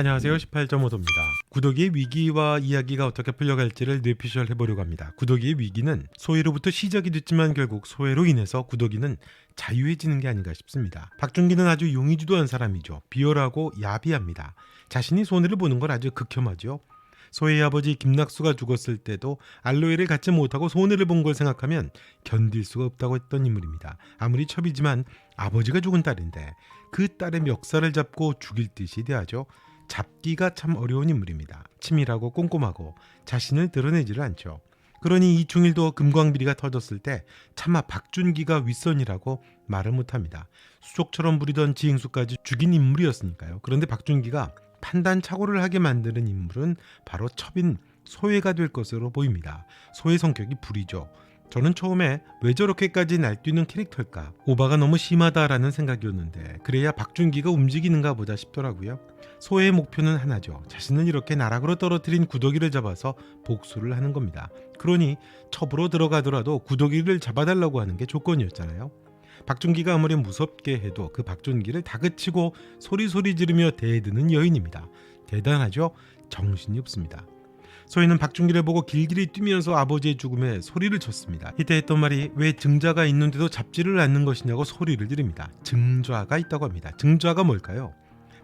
안녕하세요. 18.5도입니다. 구더기의 위기와 이야기가 어떻게 풀려갈지를 뇌피셜 해보려고 합니다. 구더기의 위기는 소해로부터 시작이 됐지만 결국 소해로 인해서 구더기는 자유해지는 게 아닌가 싶습니다. 박준기는 아주 용의주도한 사람이죠. 비열하고 야비합니다. 자신이 손해를 보는 걸 아주 극혐하죠. 소해의 아버지 김낙수가 죽었을 때도 알로에를 갖지 못하고 손해를 본 걸 생각하면 견딜 수가 없다고 했던 인물입니다. 아무리 첩이지만 아버지가 죽은 딸인데 그 딸의 멱살을 잡고 죽일 듯이 대하죠. 잡기가 참 어려운 인물입니다. 치밀하고 꼼꼼하고 자신을 드러내지를 않죠. 그러니 이충일도 금광비리가 터졌을 때 차마 박준기가 윗선이라고 말을 못합니다. 수족처럼 부리던 지행수까지 죽인 인물이었으니까요. 그런데 박준기가 판단 착오를 하게 만드는 인물은 바로 첩인 소해가 될 것으로 보입니다. 소해 성격이 불이죠. 저는 처음에 왜 저렇게까지 날뛰는 캐릭터일까? 오바가 너무 심하다라는 생각이었는데 그래야 박준기가 움직이는가 보다 싶더라고요. 소의 목표는 하나죠. 자신을 이렇게 나락으로 떨어뜨린 구더기를 잡아서 복수를 하는 겁니다. 그러니 첩으로 들어가더라도 구더기를 잡아달라고 하는 게 조건이었잖아요. 박준기가 아무리 무섭게 해도 그 박준기를 다그치고 소리소리 지르며 대드는 여인입니다. 대단하죠? 정신이 없습니다. 소희는 박준기를 보고 길길이 뛰면서 아버지의 죽음에 소리를 쳤습니다. 이때 했던 말이 왜 증자가 있는데도 잡지를 않는 것이냐고 소리를 지릅니다. 증좌가 있다고 합니다. 증좌가 뭘까요?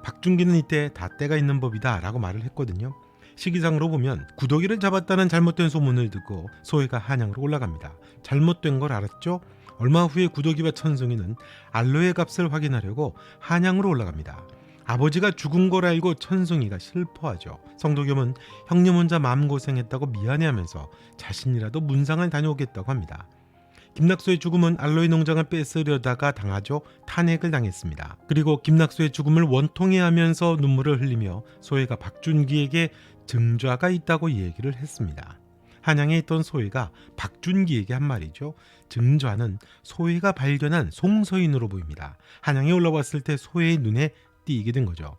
박준기는 이때 다 때가 있는 법이다 라고 말을 했거든요. 시기상으로 보면 구더기를 잡았다는 잘못된 소문을 듣고 소희가 한양으로 올라갑니다. 잘못된 걸 알았죠? 얼마 후에 구더기와 천승이는 알로의 값을 확인하려고 한양으로 올라갑니다. 아버지가 죽은 걸 알고 천승이가 슬퍼하죠. 성도겸은 형님 혼자 마음고생했다고 미안해하면서 자신이라도 문상을 다녀오겠다고 합니다. 김낙수의 죽음은 알로이 농장을 뺏으려다가 당하죠. 탄핵을 당했습니다. 그리고 김낙수의 죽음을 원통해하면서 눈물을 흘리며 소혜가 박준기에게 증좌가 있다고 얘기를 했습니다. 한양에 있던 소혜가 박준기에게 한 말이죠. 증좌는 소혜가 발견한 송서인으로 보입니다. 한양에 올라왔을 때 소혜의 눈에 띄게 된 거죠.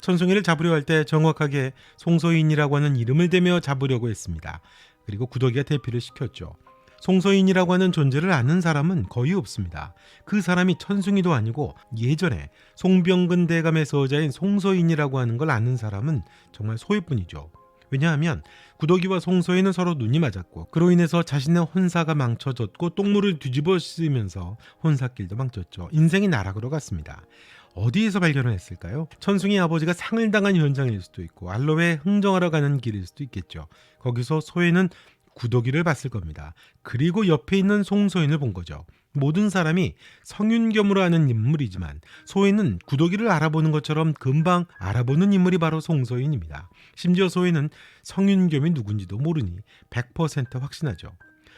천송이를 잡으려 할 때 정확하게 송서인이라고 하는 이름을 대며 잡으려고 했습니다. 그리고 구더기가 대피를 시켰죠. 송서인이라고 하는 존재를 아는 사람은 거의 없습니다. 그 사람이 천승이도 아니고 예전에 송병근 대감의 서자인 송서인이라고 하는 걸 아는 사람은 정말 소외뿐이죠. 왜냐하면 구더기와 송서인은 서로 눈이 맞았고 그로 인해서 자신의 혼사가 망쳐졌고 똥물을 뒤집어 쓰면서 혼사길도 망쳤죠. 인생이 나락으로 갔습니다. 어디에서 발견을 했을까요? 천승이 아버지가 상을 당한 현장일 수도 있고 알로에 흥정하러 가는 길일 수도 있겠죠. 거기서 소혜는 구더기를 봤을 겁니다. 그리고 옆에 있는 송소인을 본 거죠. 모든 사람이 성윤겸으로 아는 인물이지만 소희는 구더기를 알아보는 것처럼 금방 알아보는 인물이 바로 송소인입니다. 심지어 소희는 성윤겸이 누군지도 모르니 100% 확신하죠.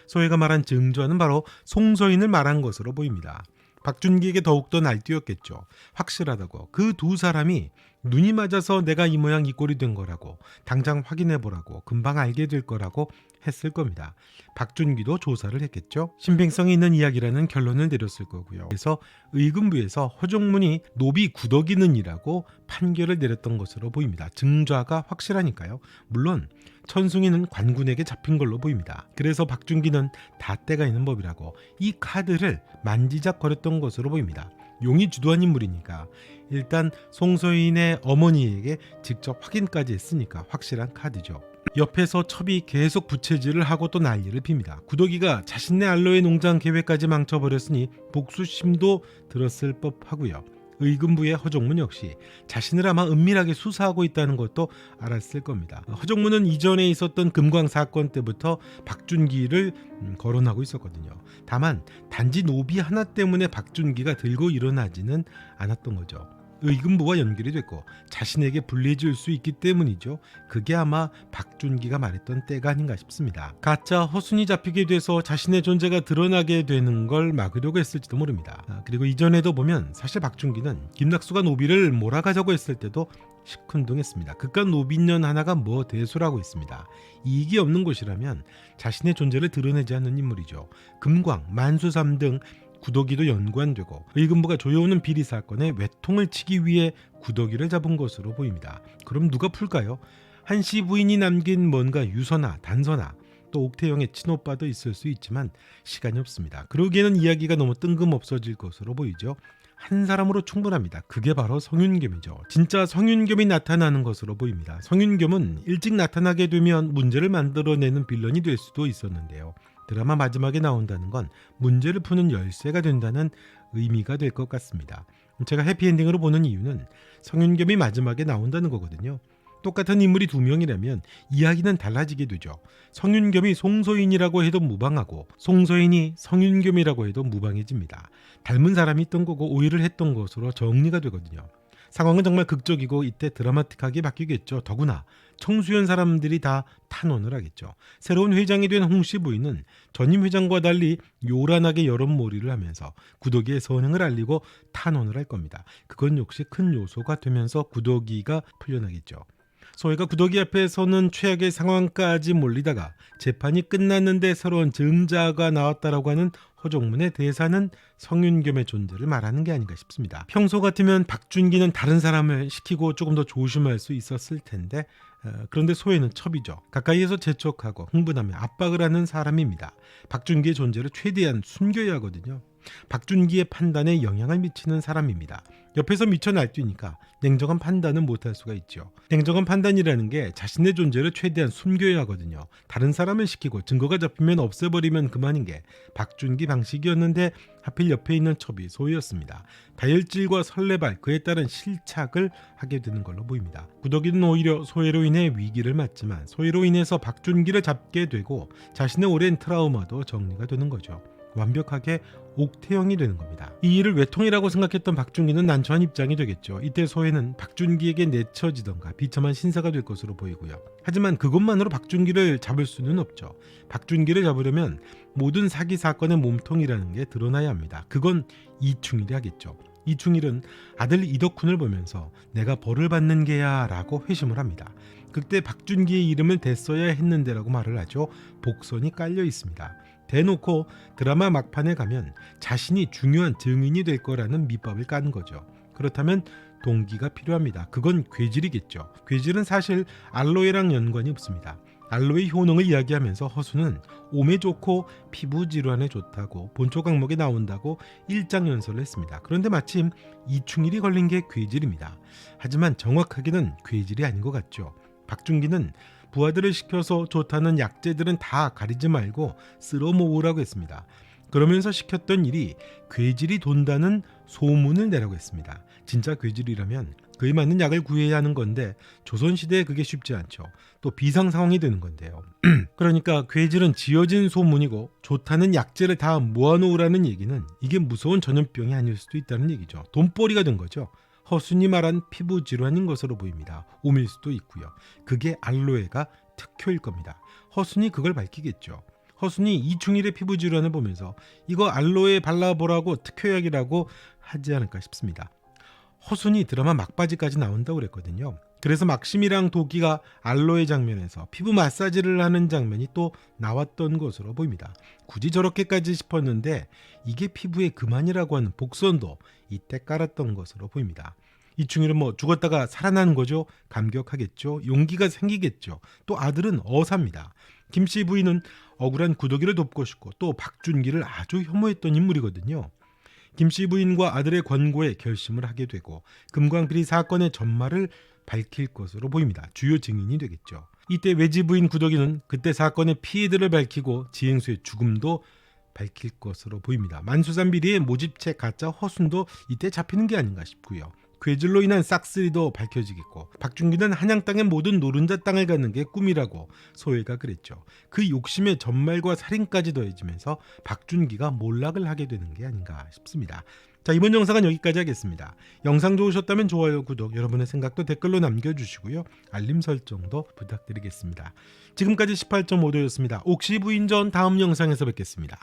소희가 말한 증조는 바로 송소인을 말한 것으로 보입니다. 박준기에게 더욱더 날뛰었겠죠. 확실하다고. 그 두 사람이 눈이 맞아서 내가 이 모양 이 꼴이 된 거라고 당장 확인해 보라고 금방 알게 될 거라고 했을 겁니다. 박준기도 조사를 했겠죠. 신빙성이 있는 이야기라는 결론을 내렸을 거고요. 그래서 의금부에서 허종문이 노비 구더기는이라고 판결을 내렸던 것으로 보입니다. 증좌가 확실하니까요. 물론 천승이는 관군에게 잡힌 걸로 보입니다. 그래서 박준기는 다 때가 있는 법이라고 이 카드를 만지작거렸던 것으로 보입니다. 용이 주도한 인물이니까 일단 송서인의 어머니에게 직접 확인까지 했으니까 확실한 카드죠. 옆에서 첩이 계속 부채질을 하고 또 난리를 핍니다. 구더기가 자신네 알로에 농장 계획까지 망쳐버렸으니 복수심도 들었을 법하고요. 의금부의 허종문 역시 자신을 아마 은밀하게 수사하고 있다는 것도 알았을 겁니다. 허종문은 이전에 있었던 금광 사건 때부터 박준기를 음, 거론하고 있었거든요. 다만 단지 노비 하나 때문에 박준기가 들고 일어나지는 않았던 거죠. 의금부와 연결이 됐고 자신에게 불리해질 수 있기 때문이죠. 그게 아마 박준기가 말했던 때가 아닌가 싶습니다. 가짜 허순이 잡히게 돼서 자신의 존재가 드러나게 되는 걸 막으려고 했을지도 모릅니다. 아, 그리고 이전에도 보면 사실 박준기는 김낙수가 노비를 몰아가자고 했을 때도 시큰둥했습니다. 그깟 노비년 하나가 뭐 대수라고 했습니다. 이익이 없는 곳이라면 자신의 존재를 드러내지 않는 인물이죠. 금광, 만수삼 등 구더기도 연관되고 의금부가 조여오는 비리 사건에 외통을 치기 위해 구더기를 잡은 것으로 보입니다. 그럼 누가 풀까요? 한씨 부인이 남긴 뭔가 유서나 단서나 또 옥태영의 친오빠도 있을 수 있지만 시간이 없습니다. 그러기에는 이야기가 너무 뜬금없어질 것으로 보이죠. 한 사람으로 충분합니다. 그게 바로 성윤겸이죠. 진짜 성윤겸이 나타나는 것으로 보입니다. 성윤겸은 일찍 나타나게 되면 문제를 만들어내는 빌런이 될 수도 있었는데요. 드라마 마지막에 나온다는 건 문제를 푸는 열쇠가 된다는 의미가 될 것 같습니다. 제가 해피엔딩으로 보는 이유는 성윤겸이 마지막에 나온다는 거거든요. 똑같은 인물이 두 명이라면 이야기는 달라지게 되죠. 성윤겸이 송소인이라고 해도 무방하고 송소인이 성윤겸이라고 해도 무방해집니다. 닮은 사람이 있던 거고 오해를 했던 것으로 정리가 되거든요. 상황은 정말 극적이고 이때 드라마틱하게 바뀌겠죠. 더구나 청수연 사람들이 다 탄원을 하겠죠. 새로운 회장이 된 홍씨 부인은 전임 회장과 달리 요란하게 여론몰이를 하면서 구더기의 선행을 알리고 탄원을 할 겁니다. 그건 역시 큰 요소가 되면서 구더기가 풀려나겠죠. 소혜가 구더기 앞에 서는 최악의 상황까지 몰리다가 재판이 끝났는데 새로운 증자가 나왔다라고 하는 허종문의 대사는 성윤겸의 존재를 말하는 게 아닌가 싶습니다. 평소 같으면 박준기는 다른 사람을 시키고 조금 더 조심할 수 있었을 텐데 어, 그런데 소혜는 첩이죠. 가까이에서 재촉하고 흥분하며 압박을 하는 사람입니다. 박준기의 존재를 최대한 숨겨야 하거든요. 박준기의 판단에 영향을 미치는 사람입니다. 옆에서 미쳐 날뛰니까 냉정한 판단은 못할 수가 있죠. 냉정한 판단이라는 게 자신의 존재를 최대한 숨겨야 하거든요. 다른 사람을 시키고 증거가 잡히면 없애버리면 그만인 게 박준기 방식이었는데 하필 옆에 있는 첩이 소희였습니다. 다혈질과 설레발 그에 따른 실착을 하게 되는 걸로 보입니다. 구덕이는 오히려 소혜로 인해 위기를 맞지만 소혜로 인해서 박준기를 잡게 되고 자신의 오랜 트라우마도 정리가 되는 거죠. 완벽하게 옥태형이 되는 겁니다. 이 일을 외통이라고 생각했던 박준기는 난처한 입장이 되겠죠. 이때 소혜는 박준기에게 내쳐지던가 비참한 신사가 될 것으로 보이고요. 하지만 그것만으로 박준기를 잡을 수는 없죠. 박준기를 잡으려면 모든 사기 사건의 몸통이라는 게 드러나야 합니다. 그건 이충일이 하겠죠. 이충일은 아들 이덕훈을 보면서 내가 벌을 받는 게야 라고 회심을 합니다. 그때 박준기의 이름을 댔어야 했는데라고 말을 하죠. 복선이 깔려 있습니다. 대놓고 드라마 막판에 가면 자신이 중요한 증인이 될 거라는 밑밥을 까는 거죠. 그렇다면 동기가 필요합니다. 그건 괴질이겠죠. 괴질은 사실 알로에랑 연관이 없습니다. 알로에 효능을 이야기하면서 허수는 몸에 좋고 피부 질환에 좋다고 본초 강목에 나온다고 일장 연설을 했습니다. 그런데 마침 이충일이 걸린 게 괴질입니다. 하지만 정확하게는 괴질이 아닌 것 같죠. 박준기는 부하들을 시켜서 좋다는 약재들은 다 가리지 말고 쓸어 모으라고 했습니다. 그러면서 시켰던 일이 괴질이 돈다는 소문을 내라고 했습니다. 진짜 괴질이라면 그에 맞는 약을 구해야 하는 건데 조선시대에 그게 쉽지 않죠. 또 비상 상황이 되는 건데요. 그러니까 괴질은 지어진 소문이고 좋다는 약재를 다 모아놓으라는 얘기는 이게 무서운 전염병이 아닐 수도 있다는 얘기죠. 돈벌이가 된 거죠. 허순이 말한 피부 질환인 것으로 보입니다. 오밀 수도 있고요. 그게 알로에가 특효일 겁니다. 허순이 그걸 밝히겠죠. 허순이 이충일의 피부 질환을 보면서 이거 알로에 발라보라고 특효약이라고 하지 않을까 싶습니다. 허순이 드라마 막바지까지 나온다고 그랬거든요. 그래서 막심이랑 도끼가 알로에 장면에서 피부 마사지를 하는 장면이 또 나왔던 것으로 보입니다. 굳이 저렇게까지 싶었는데 이게 피부의 그만이라고 하는 복선도 이때 깔았던 것으로 보입니다. 이충일은 뭐 죽었다가 살아나는 거죠. 감격하겠죠. 용기가 생기겠죠. 또 아들은 어사입니다. 김씨 부인은 억울한 구더기를 돕고 싶고 또 박준기를 아주 혐오했던 인물이거든요. 김씨 부인과 아들의 권고에 결심을 하게 되고 금광비리 사건의 전말을 밝힐 것으로 보입니다. 주요 증인이 되겠죠. 이때 외지 부인 구덕이는 그때 사건의 피해들을 밝히고 지행수의 죽음도 밝힐 것으로 보입니다. 만수산 비리의 모집체 가짜 허순도 이때 잡히는 게 아닌가 싶고요. 괴질로 인한 싹쓸이도 밝혀지겠고 박준기는 한양 땅의 모든 노른자 땅을 갖는 게 꿈이라고 소혜가 그랬죠. 그 욕심에 전말과 살인까지 더해지면서 박준기가 몰락을 하게 되는 게 아닌가 싶습니다. 자 이번 영상은 여기까지 하겠습니다. 영상 좋으셨다면 좋아요, 구독, 여러분의 생각도 댓글로 남겨주시고요. 알림 설정도 부탁드리겠습니다. 지금까지 18.5도였습니다. 옥시 부인전 다음 영상에서 뵙겠습니다.